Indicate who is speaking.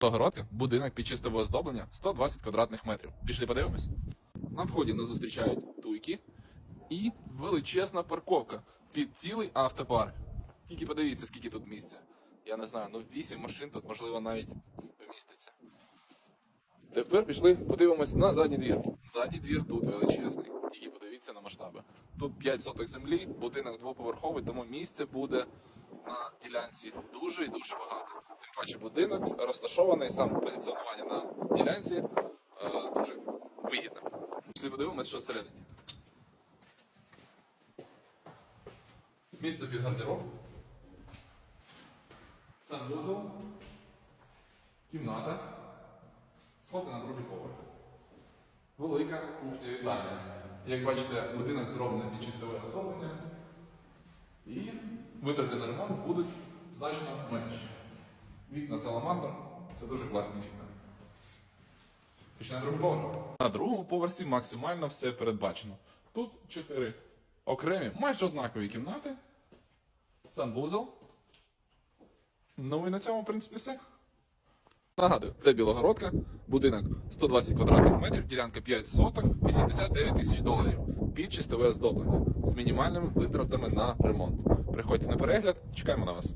Speaker 1: Огородка, будинок під чистове оздоблення 120 квадратних метрів. Пішли подивимось. На вході нас зустрічають туйки і величезна парковка під цілий автопарк. Тільки подивіться, скільки тут місця. Я не знаю, ну 8 машин тут можливо навіть вміститься. Тепер пішли, подивимось на задній двір. Задній двір тут величезний. Тільки подивіться на масштаби. Тут 5 соток землі, будинок двоповерховий, тому місце буде на ділянці дуже і дуже багато. Паче будинок розташований, саме позиціонування на ділянці е, дуже вигідно. Пішли подивимось, що всередині. Місце під гардероб. Санвузол. Кімната. Сходи на другий поверх. Велика кухня вітальня. Як бачите, будинок зроблений під чистове оздоблення. І витрати на ремонт будуть значно менші. Вікна Саламандр це дуже класні вікна. Пішли на другий поверх. На другому поверсі максимально все передбачено. Тут чотири окремі, майже однакові кімнати. Санвузол. Ну і на цьому, в принципі, все. Нагадую, це Білогородка, будинок 120 квадратних метрів, ділянка 5 соток, 89 тисяч доларів. Під чистове оздоблення з мінімальними витратами на ремонт. Приходьте на перегляд, чекаємо на вас.